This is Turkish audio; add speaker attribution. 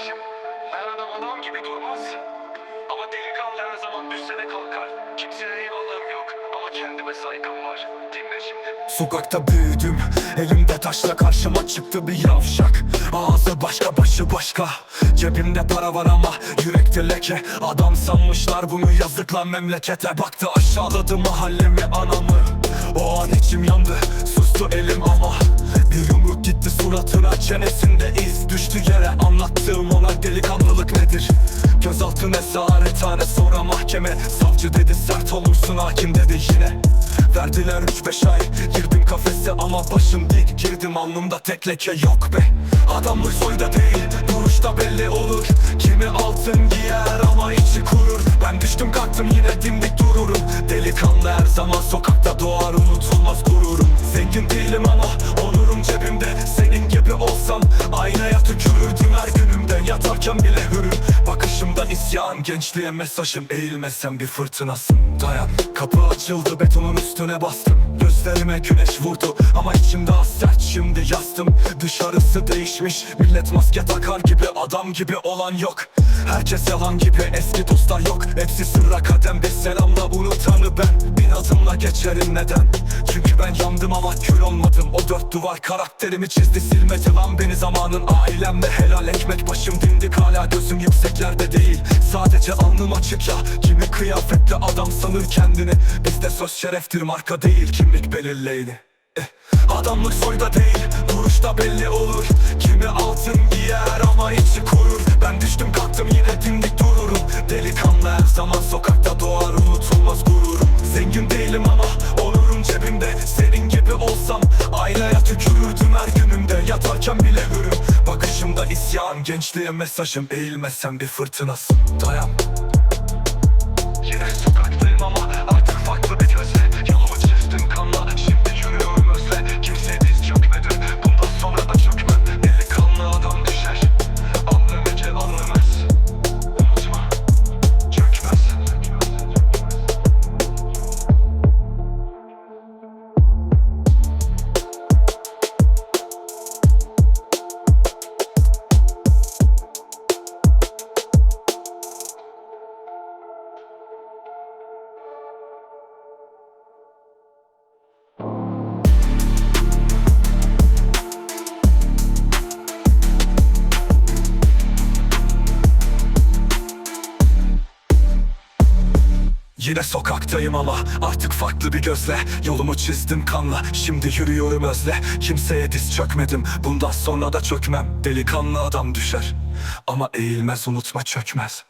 Speaker 1: kardeşim. Her adam gibi durmaz. Ama delikanlı her zaman düşse de kalkar. Kimseye eyvallahım yok ama kendime saygım var. Dinle şimdi.
Speaker 2: Sokakta büyüdüm Elimde taşla karşıma çıktı bir yavşak Ağzı başka başı başka Cebimde para var ama yürekte leke Adam sanmışlar bunu yazık lan memlekete Baktı aşağıladı mahallemi anamı O an içim yandı sustu elim ama suratına çenesinde iz? Düştü yere Anlattığım ona delikanlılık nedir? Gözaltı nezarethane sonra mahkeme. Savcı dedi sert olursun hakim dedi yine. Verdiler üç beş ay Girdim kafese ama başım dik. Girdim alnımda tek leke yok be. Adamlık soyda değil Duruşta belli olur. Kimi altın giyer ama içi kurur. Ben düştüm kalktım yine dimdik dururum. Delikanlı her zaman sokakta doğar Unutulmaz gururum. Zengin değilim ama Yatarken bile hürüm. Bakışımda isyan gençliğe mesajım. Eğilmesem bir fırtınasın. Dayan. Kapı açıldı betonun üstüne bastım. Gözlerime güneş vurdu. Ama içimde sert şimdi yastım Dışarısı değişmiş. Millet maske takar gibi adam gibi olan yok. Herkes yalan gibi eski dostlar yok. Hepsi sırra kadem bir selamla unutanı ben Adımla geçerim neden? Çünkü ben yandım ama kül olmadım. O dört duvar karakterimi çizdi silmedi. Lan beni zamanın Ailemle helal ekmek başım dimdik. Hala gözüm yükseklerde değil. Sadece alnım açık ya. Kimi kıyafetli adam sanır kendini. Bizde söz şereftir marka değil. Kimlik belirleyeni. Eh, Adamlık soyda değil. Duruşta belli olur. Kimi altın giyer tükürürdüm her günümde Yatarken bile hürüm. Bakışımda isyan gençliğe mesajım Eğilmesen bir fırtınasın Dayan.
Speaker 1: Yine sokaktayım ama artık farklı bir gözle
Speaker 2: Yine sokaktayım ama artık farklı bir gözle. Yolumu çizdim kanla şimdi yürüyorum özle. Kimseye diz çökmedim bundan sonra da çökmem. Delikanlı adam düşer. Ama eğilmez unutma çökmez